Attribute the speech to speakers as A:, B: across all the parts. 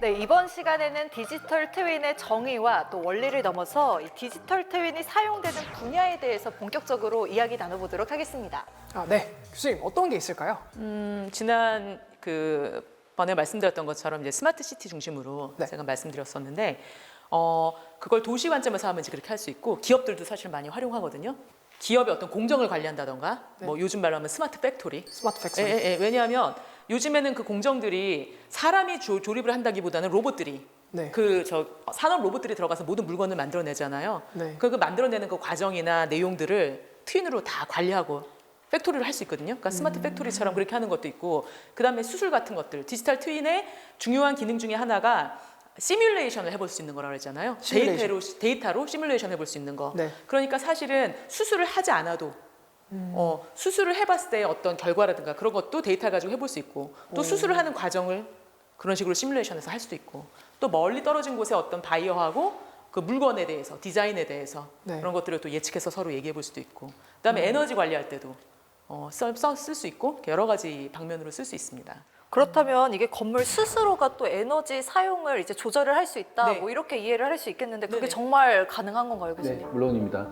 A: 네, 이번 시간에는 디지털 트윈의 정의와 또 원리를 넘어서 이 디지털 트윈이 사용되는 분야에 대해서 본격적으로 이야기 나눠보도록 하겠습니다.
B: 아, 네. 교수님, 어떤 게 있을까요?
C: 음, 지난 그 번에 말씀드렸던 것처럼 이제 스마트 시티 중심으로
B: 네.
C: 제가 말씀드렸었는데 어, 그걸 도시 관점에서 하면 이제 그렇게 할 수 있고 기업들도 사실 많이 활용하거든요. 기업의 어떤 공정을 관리한다던가
B: 네.
C: 뭐 요즘 말로 하면 스마트 팩토리
B: 스마트
C: 예,
B: 팩토리.
C: 예, 예. 왜냐하면 요즘에는 그 공정들이 사람이 조, 조립을 한다기보다는 로봇들이
B: 네.
C: 그저 산업 로봇들이 들어가서 모든 물건을 만들어내잖아요.
B: 네.
C: 그, 그 만들어내는 그 과정이나 내용들을 트윈으로 다 관리하고 팩토리를 할 수 있거든요. 그러니까 스마트 팩토리처럼 그렇게 하는 것도 있고 그다음에 수술 같은 것들 디지털 트윈의 중요한 기능 중에 하나가 시뮬레이션을 해볼 수 있는 거라고.
B: 시뮬레이션.
C: 데이터로 데이터로 시뮬레이션 해볼 수 있는 거.
B: 네.
C: 그러니까 사실은 수술을 하지 않아도 어, 수술을 해봤을 때 어떤 결과라든가 그런 것도 데이터 가지고 해볼 수 있고 또 수술을 하는 과정을 그런 식으로 시뮬레이션해서 할 수도 있고 또 멀리 떨어진 곳에 어떤 바이어하고 그 물건에 대해서 디자인에 대해서
B: 네.
C: 그런 것들을 또 예측해서 서로 얘기해 볼 수도 있고 그다음에 에너지 관리할 때도 어, 쓸수 있고 여러 가지 방면으로 쓸 수 있습니다.
A: 그렇다면 이게 건물 스스로가 또 에너지 사용을 이제 조절을 할 수 있다,
C: 네.
A: 뭐 이렇게 이해를 할 수 있겠는데 그게
C: 네네.
A: 정말 가능한 건가요,
D: 네,
A: 교수님?
D: 물론입니다.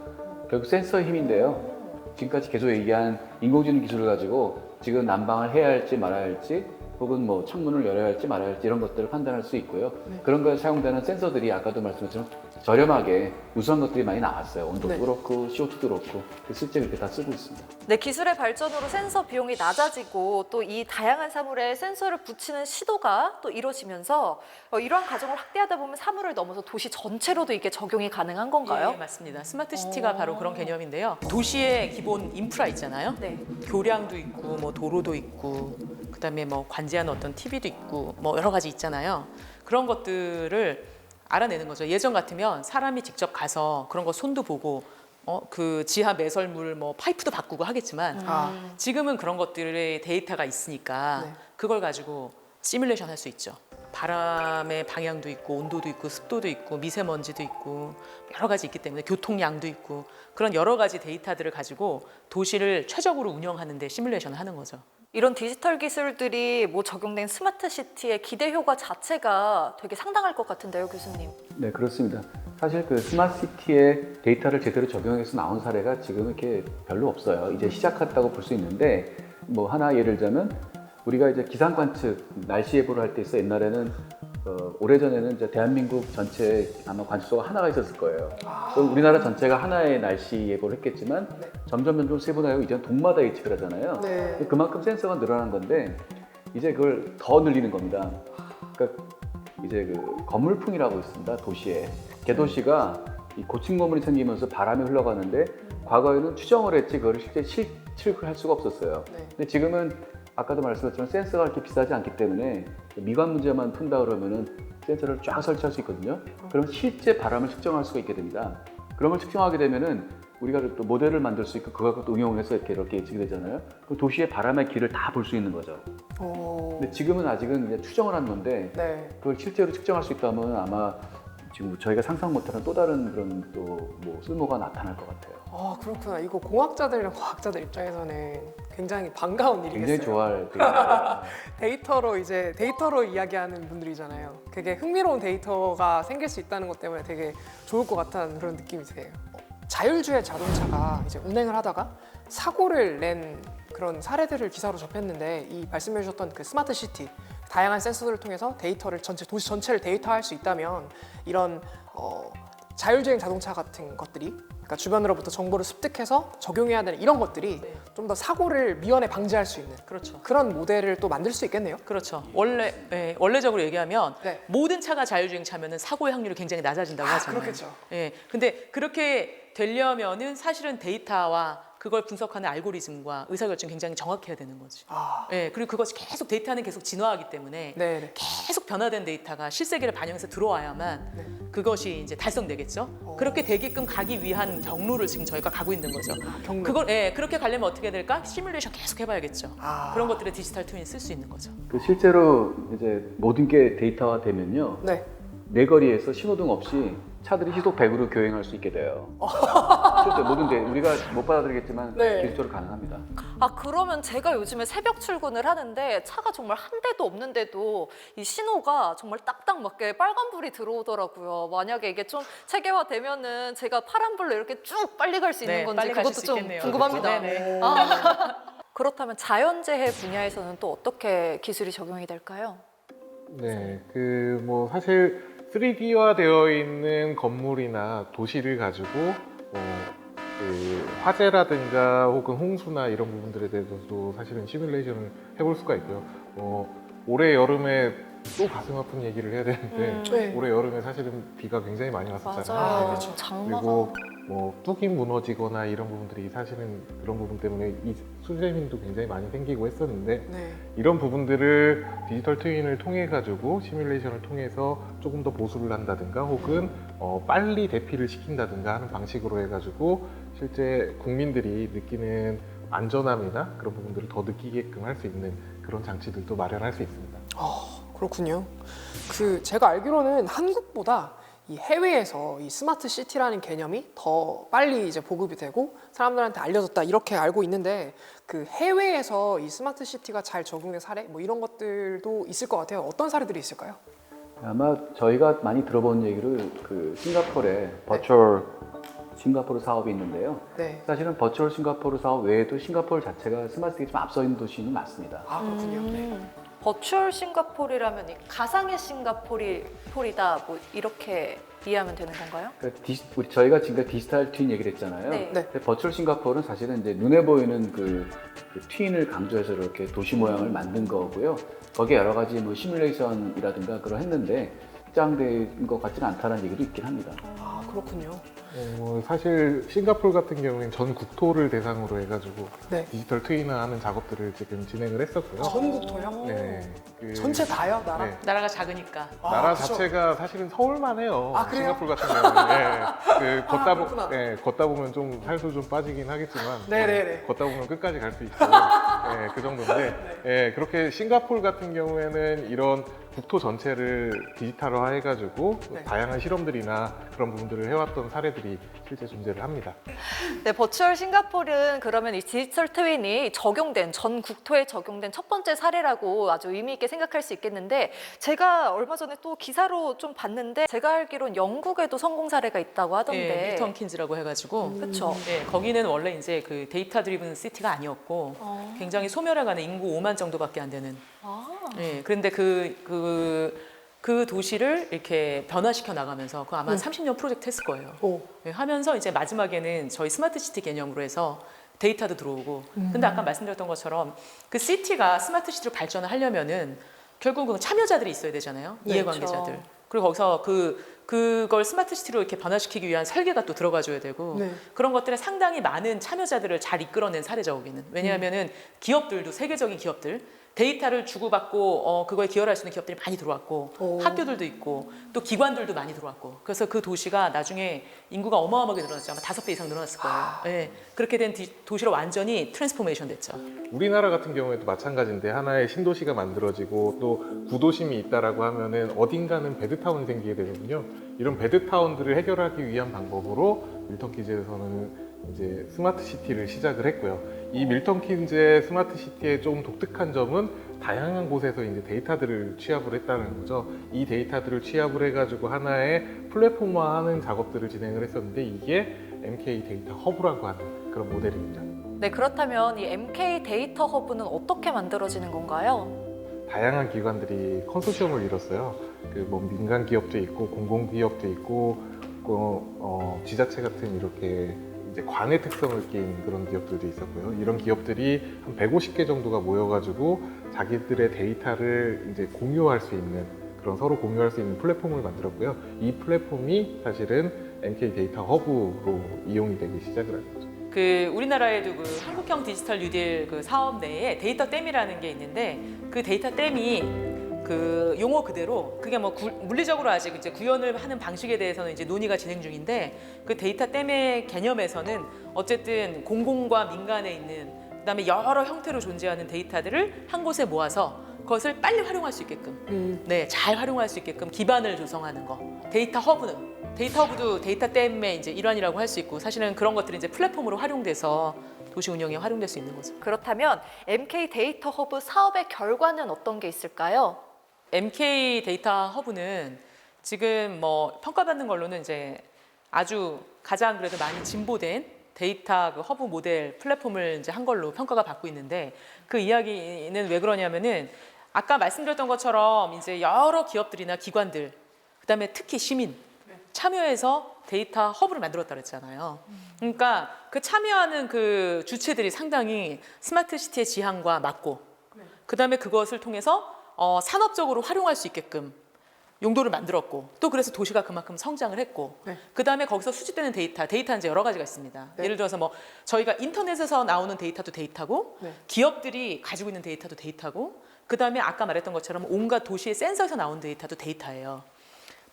D: 결국 센서의 힘인데요. 지금까지 계속 얘기한 인공지능 기술을 가지고 지금 난방을 해야 할지 말아야 할지 혹은 뭐 창문을 열어야 할지 말아야 할지 이런 것들을 판단할 수 있고요.
B: 네.
D: 그런 거에 사용되는 센서들이 아까도 말씀드렸지만 저렴하게 우수한 것들이 많이 나왔어요. 온도도
B: 네.
D: 그렇고 CO2도 그렇고 실제 그렇게 다 쓰고 있습니다.
A: 네, 기술의 발전으로 센서 비용이 낮아지고 또 이 다양한 사물에 센서를 붙이는 시도가 또 이루어지면서 어, 이러한 과정을 확대하다 보면 사물을 넘어서 도시 전체로도 이게 적용이 가능한 건가요?
C: 예, 맞습니다. 스마트 시티가 바로 그런 개념인데요. 도시의 기본 인프라 있잖아요.
A: 네.
C: 교량도 있고 뭐 도로도 있고 그다음에 뭐 관제하는 어떤 TV도 있고 뭐 여러 가지 있잖아요. 그런 것들을 알아내는 거죠. 예전 같으면 사람이 직접 가서 그런 거 손도 보고 어 그 지하 매설물 뭐 파이프도 바꾸고 하겠지만
B: 아,
C: 지금은 그런 것들의 데이터가 있으니까
B: 네.
C: 그걸 가지고 시뮬레이션 할 수 있죠. 바람의 방향도 있고 온도도 있고 습도도 있고 미세먼지도 있고 여러 가지 있기 때문에 교통량도 있고 그런 여러 가지 데이터들을 가지고 도시를 최적으로 운영하는 데 시뮬레이션을 하는 거죠.
A: 이런 디지털 기술들이 뭐 적용된 스마트 시티의 기대 효과 자체가 되게 상당할 것 같은데요, 교수님.
D: 네, 그렇습니다. 사실 그 스마트 시티에 데이터를 제대로 적용해서 나온 사례가 지금 이렇게 별로 없어요. 이제 시작했다고 볼 수 있는데 뭐 하나 예를 들자면 우리가 이제 기상 관측 날씨 예보를 할 때 있어 옛날에는 어, 오래전에는 이제 대한민국 전체 아마 관측소가 하나가 있었을 거예요. 그럼 우리나라 전체가 하나의 날씨 예보를 했겠지만
B: 네.
D: 점점 점점 세분화하고 이제는 동마다 예측을 하잖아요.
B: 네.
D: 그만큼 센서가 늘어난 건데 이제 그걸 더 늘리는 겁니다. 그러니까 이제 그 건물풍이라고 있습니다. 도시에 개도시가 이 고층 건물이 생기면서 바람이 흘러가는데 과거에는 추정을 했지 그걸 실제 실측을 할 수가 없었어요.
B: 네.
D: 근데 지금은 아까도 말씀드렸지만 센서가 이렇게 비싸지 않기 때문에 미관 문제만 푼다 그러면은 센서를 쫙 설치할 수 있거든요. 그러면 실제 바람을 측정할 수가 있게 됩니다. 그런 걸 측정하게 되면은 우리가 또 모델을 만들 수 있고 그걸 또 응용해서 이렇게 이렇게 예측이 되잖아요. 그 도시의 바람의 길을 다 볼 수 있는 거죠.
B: 오,
D: 근데 지금은 아직은 이제 추정을 한 건데
B: 네.
D: 그걸 실제로 측정할 수 있다면 아마 지금 저희가 상상 못하는 또 다른 그런 또 뭐 쓸모가 나타날 것 같아요.
B: 아, 그렇구나. 이거 공학자들이랑 과학자들 입장에서는 굉장히 반가운 일이겠어요.
D: 굉장히 좋아할 그
B: 데이터로 이제 데이터로 이야기하는 분들이잖아요. 되게 흥미로운 데이터가 생길 수 있다는 것 때문에 되게 좋을 것 같다는 그런 느낌이 드네요. 자율주행 자동차가 이제 운행을 하다가 사고를 낸 그런 사례들을 기사로 접했는데 이 말씀해 주셨던 그 스마트 시티 다양한 센서들을 통해서 데이터를 전체 도시 전체를 데이터화할 수 있다면 이런 어, 자율주행 자동차 같은 것들이 그러니까 주변으로부터 정보를 습득해서 적용해야 되는 이런 것들이
C: 네.
B: 좀더 사고를 미연에 방지할 수 있는
C: 그렇죠.
B: 그런 모델을 또 만들 수 있겠네요.
C: 그렇죠. 원래 예, 원래적으로 얘기하면
B: 네.
C: 모든 차가 자율주행 차면은 사고의 확률이 굉장히 낮아진다고
B: 아,
C: 하잖아요.
B: 그렇겠죠.
C: 예. 근데 그렇게 되려면은 사실은 데이터와 그걸 분석하는 알고리즘과 의사결정 이 굉장히 정확해야 되는 거지.
B: 아,
C: 예. 그리고 그것이 계속 데이터는 계속 진화하기 때문에
B: 네, 네.
C: 계속 변화된 데이터가 실세계를 반영해서 들어와야만
B: 네.
C: 그것이 이제 달성되겠죠.
B: 어.
C: 그렇게 되게끔 가기 위한 경로를 지금 저희가 가고 있는 거죠.
B: 경로.
C: 그걸 예, 그렇게 가려면 어떻게 될까? 시뮬레이션 계속 해봐야겠죠.
B: 아.
C: 그런 것들을 디지털 트윈이 쓸수 있는 거죠.
D: 그 실제로 이제 모든 게 데이터화 되면요
B: 네.
D: 내거리에서 신호등 없이 차들이 시속 100으로 교행할 수 있게 돼요. 그렇죠. 뭐든지 우리가 못 받아들이겠지만
B: 네.
D: 디지털로 가능합니다.
A: 아 그러면 제가 요즘에 새벽 출근을 하는데 차가 정말 한 대도 없는데도 이 신호가 정말 딱딱 맞게 빨간불이 들어오더라고요. 만약에 이게 좀 체계화되면은 제가 파란불로 이렇게 쭉 빨리 갈 수 있는
C: 네,
A: 건지
C: 빨리 가실
A: 그것도
C: 수
A: 좀
C: 있겠네요.
A: 궁금합니다.
C: 네네.
A: 아. 그렇다면 자연재해 분야에서는 또 어떻게 기술이 적용이 될까요?
E: 네, 그 뭐 사실 3D화 되어 있는 건물이나 도시를 가지고 뭐 그 화재라든가 혹은 홍수나 이런 부분들에 대해서도 사실은 시뮬레이션을 해볼 수가 있고요. 뭐 올해 여름에 또 가슴 아픈 얘기를 해야 되는데
A: 음.
B: 네.
E: 올해 여름에 사실은 비가 굉장히 많이 왔었잖아요.
A: 맞아요.
B: 아, 그렇죠.
A: 장마가
E: 그리고 뭐 뚝이 무너지거나 이런 부분들이 사실은 그런 부분 때문에 이 수재민도 굉장히 많이 생기고 했었는데
B: 네.
E: 이런 부분들을 디지털 트윈을 통해 가지고 시뮬레이션을 통해서 조금 더 보수를 한다든가 혹은 어, 빨리 대피를 시킨다든가 하는 방식으로 해가지고 실제 국민들이 느끼는 안전함이나 그런 부분들을 더 느끼게끔 할 수 있는 그런 장치들도 마련할 수 있습니다.
B: 그렇군요. 그 제가 알기로는 한국보다 이 해외에서 이 스마트 시티라는 개념이 더 빨리 이제 보급이 되고 사람들한테 알려졌다 이렇게 알고 있는데 그 해외에서 이 스마트 시티가 잘 적용된 사례 뭐 이런 것들도 있을 것 같아요. 어떤 사례들이 있을까요?
D: 아마 저희가 많이 들어본 얘기를 그 싱가포르에 버추얼 싱가포르 사업이 있는데요.
B: 네.
D: 사실은 버추얼 싱가포르 사업 외에도 싱가포르 자체가 스마트가 좀 앞서 있는 도시는 맞습니다.
B: 아 그렇군요. 네.
A: 음, 버추얼 싱가포르라면 이 가상의 싱가포르 폴이다 뭐 이렇게 이해하면 되는 건가요?
D: 그러니까 디, 우리 저희가 지금까지 디지털 트윈 얘기를 했잖아요.
A: 네.
B: 네.
D: 근데 버추얼 싱가포르는 사실은 이제 눈에 보이는 그, 그 트윈을 강조해서 이렇게 도시 모양을 만든 거고요. 거기에 여러 가지 뭐 시뮬레이션이라든가 그런 했는데 확장된 것 같지는 않다는 얘기도 있긴 합니다.
B: 아 그렇군요.
E: 어, 사실 싱가포르 같은 경우에는 전 국토를 대상으로 해가지고
B: 네.
E: 디지털 트윈화하는 작업들을 지금 진행을 했었고요.
B: 전국토요?
E: 네, 그-
B: 전체 다요 나라?
E: 네.
C: 나라가 작으니까
B: 아,
E: 나라
B: 그쵸.
E: 자체가 사실은 서울만 해요.
B: 아, 그래요?
E: 싱가포르 같은 경우는. 예. 그 걷다,
B: 그렇구나.
E: 보, 예, 걷다 보면 좀 살도 좀 빠지긴 하겠지만
B: 네네네.
E: 걷다 보면 끝까지 갈 수 있고 예, 그 정도인데 예, 그렇게 싱가포르 같은 경우에는 이런 국토 전체를 디지털화 해가지고
B: 네.
E: 다양한 실험들이나 그런 부분들을 해왔던 사례들 이 실제 존재를 합니다.
A: 네, 버추얼 싱가포르는 그러면 이 디지털 트윈이 적용된 전 국토에 적용된 첫 번째 사례라고 아주 의미 있게 생각할 수 있겠는데 제가 얼마 전에 또 기사로 좀 봤는데 제가 알기로는 영국에도 성공 사례가 있다고 하던데.
C: 예, 밀턴 킨즈라고 해가지고
A: 그렇죠.
C: 예, 거기는 원래 이제 그 데이터 드리븐 시티가 아니었고
A: 어.
C: 굉장히 소멸해가는 인구 5만 정도밖에 안 되는
A: 아.
C: 예, 그런데 그, 그, 그 도시를 이렇게 변화시켜 나가면서 그 아마
B: 음.
C: 30년 프로젝트 했을 거예요.
B: 오.
C: 예, 하면서 이제 마지막에는 저희 스마트 시티 개념으로 해서 데이터도 들어오고.
B: 음.
C: 근데 아까 말씀드렸던 것처럼 그 시티가 스마트 시티로 발전을 하려면은 결국은 참여자들이 있어야 되잖아요.
B: 네,
C: 이해관계자들.
A: 그렇죠.
C: 그리고 거기서 그 그걸 스마트 시티로 이렇게 변화시키기 위한 설계가 또 들어가줘야 되고
B: 네.
C: 그런 것들에 상당히 많은 참여자들을 잘 이끌어낸 사례죠 거기는 왜냐하면은 기업들도 세계적인 기업들 데이터를 주고받고 어, 그거에 기여할 수 있는 기업들이 많이 들어왔고
B: 오.
C: 학교들도 있고 또 기관들도 많이 들어왔고. 그래서 그 도시가 나중에 인구가 어마어마하게 늘어났죠. 아마 다섯 배 이상 늘어났을 거예요. 예, 그렇게 된 디- 도시로 완전히 트랜스포메이션 됐죠.
E: 우리나라 같은 경우에도 마찬가지인데 하나의 신도시가 만들어지고 또 구도심이 있다라고 하면은 어딘가는 베드타운이 생기게 되거든요. 이런 베드타운들을 해결하기 위한 방법으로 밀턴 키즈에서는 이제 스마트 시티를 시작을 했고요. 이 밀턴 키즈의 스마트 시티의 좀 독특한 점은 다양한 곳에서 이제 데이터들을 취합을 했다는 거죠. 이 데이터들을 취합을 해가지고 하나의 플랫폼화하는 작업들을 진행을 했었는데 이게 MK 데이터 허브라고 하는 그런 모델입니다.
A: 네, 그렇다면 이 MK 데이터 허브는 어떻게 만들어지는 건가요?
E: 다양한 기관들이 컨소시엄을 이뤘어요. 그 뭐 민간 기업도 있고 공공 기업도 있고 어, 어, 지자체 같은 이렇게 이제 관의 특성을 띈 그런 기업들도 있었고요. 이런 기업들이 한 150개 정도가 모여가지고 자기들의 데이터를 이제 공유할 수 있는 그런 서로 공유할 수 있는 플랫폼을 만들었고요. 이 플랫폼이 사실은 MK 데이터 허브로 이용이 되기 시작을 한 거죠.
C: 그 우리나라에도 그 한국형 디지털 뉴딜 그 사업 내에 데이터 댐이라는 게 있는데 그 데이터 댐이 그 용어 그대로 그게 뭐 구- 물리적으로 아직 이제 구현을 하는 방식에 대해서는 이제 논의가 진행 중인데 그 데이터 댐의 개념에서는 어쨌든 공공과 민간에 있는 그다음에 여러 형태로 존재하는 데이터들을 한 곳에 모아서 그것을 빨리 활용할 수 있게끔
B: 음,
C: 네, 잘 활용할 수 있게끔 기반을 조성하는 거. 데이터 허브는 데이터 허브도 데이터 댐의 이제 일환이라고 할 수 있고 사실은 그런 것들이 이제 플랫폼으로 활용돼서 도시 운영에 활용될 수 있는 거죠.
A: 그렇다면 MK 데이터 허브 사업의 결과는 어떤 게 있을까요?
C: MK 데이터 허브는 지금 뭐 평가받는 걸로는 이제 아주 가장 그래도 많이 진보된 데이터 그 허브 모델 플랫폼을 이제 한 걸로 평가가 받고 있는데 그 이야기는 왜 그러냐면은 아까 말씀드렸던 것처럼 이제 여러 기업들이나 기관들 그다음에 특히 시민 참여해서 데이터 허브를 만들었다 그랬잖아요. 그러니까 그 참여하는 그 주체들이 상당히 스마트 시티의 지향과 맞고 그다음에 그것을 통해서 어, 산업적으로 활용할 수 있게끔 용도를 만들었고 또 그래서 도시가 그만큼 성장을 했고
B: 네.
C: 그다음에 거기서 수집되는 데이터 데이터는 이제 여러 가지가 있습니다.
B: 네.
C: 예를 들어서 뭐 저희가 인터넷에서 나오는 데이터도 데이터고
B: 네.
C: 기업들이 가지고 있는 데이터도 데이터고 그다음에 아까 말했던 것처럼 온갖 도시의 센서에서 나온 데이터도 데이터예요.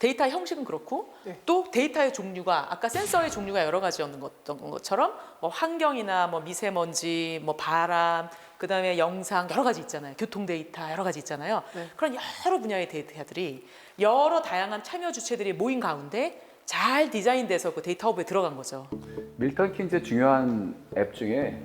C: 데이터 형식은 그렇고
B: 네.
C: 또 데이터의 종류가 아까 센서의 종류가 여러 가지였는 것- 것처럼 뭐 환경이나 뭐 미세먼지, 뭐 바람, 그다음에 영상 여러 가지 있잖아요. 교통 데이터 여러 가지 있잖아요.
B: 네.
C: 그런 여러 분야의 데이터들이 여러 다양한 참여 주체들이 모인 가운데 잘 디자인돼서 그 데이터 허브에 들어간 거죠.
D: 밀턴 킨즈의 중요한 앱 중에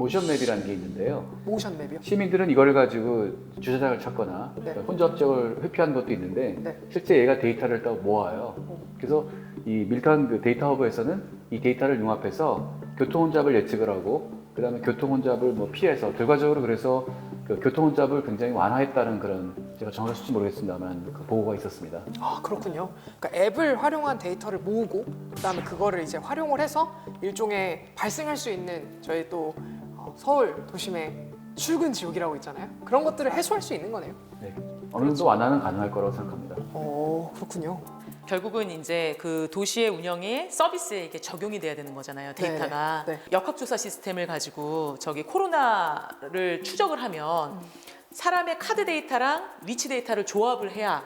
D: 모션 맵이라는 게 있는데요.
B: 모션 맵이요.
D: 시민들은 이걸 가지고 주차장을 찾거나
B: 네.
D: 혼자 업적을 회피하는 것도 있는데
B: 네.
D: 실제 얘가 데이터를 또 모아요. 그래서 이 밀턴 그 데이터 허브에서는 이 데이터를 융합해서 교통 혼잡을 예측을 하고 그다음에 교통 혼잡을 뭐 피해서 결과적으로 그래서 그 교통 혼잡을 굉장히 완화했다는 그런 제가 정확할지 모르겠습니다만 그 보고가 있었습니다.
B: 아 그렇군요. 그러니까 앱을 활용한 데이터를 모으고 그다음에 그거를 이제 활용을 해서 일종의 발생할 수 있는 저희 또 어, 서울 도심의 출근 지옥이라고 있잖아요. 그런 것들을 해소할 수 있는 거네요.
D: 네. 어느 정도 완화는 가능할 거라고 생각합니다.
B: 어 그렇군요.
C: 결국은 이제 그 도시의 운영에 서비스에 이게 적용이 돼야 되는 거잖아요. 데이터가
B: 네, 네.
C: 역학조사 시스템을 가지고 저기 코로나를 추적을 하면 사람의 카드 데이터랑 위치 데이터를 조합을 해야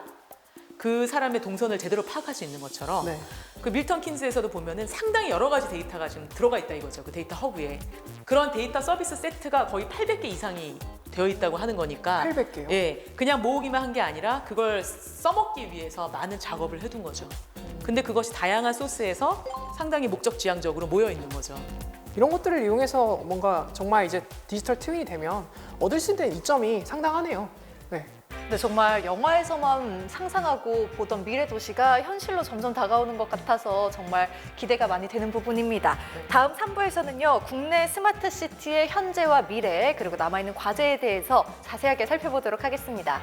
C: 그 사람의 동선을 제대로 파악할 수 있는 것처럼
B: 네.
C: 그 밀턴 킨즈에서도 보면은 상당히 여러 가지 데이터가 지금 들어가 있다 이거죠. 그 데이터 허브에 그런 데이터 서비스 세트가 거의 800개 이상이 되어 있다고 하는 거니까
B: 800개요.
C: 예, 그냥 모으기만 한 게 아니라 그걸 써먹기 위해서 많은 작업을 해둔 거죠. 근데 그것이 다양한 소스에서 상당히 목적 지향적으로 모여 있는 거죠.
B: 이런 것들을 이용해서 뭔가 정말 이제 디지털 트윈이 되면 얻을 수 있는 이점이 상당하네요. 네.
A: 근데 정말 영화에서만 상상하고 보던 미래 도시가 현실로 점점 다가오는 것 같아서 정말 기대가 많이 되는 부분입니다. 다음 3부에서는요, 국내 스마트 시티의 현재와 미래, 그리고 남아있는 과제에 대해서 자세하게 살펴보도록 하겠습니다.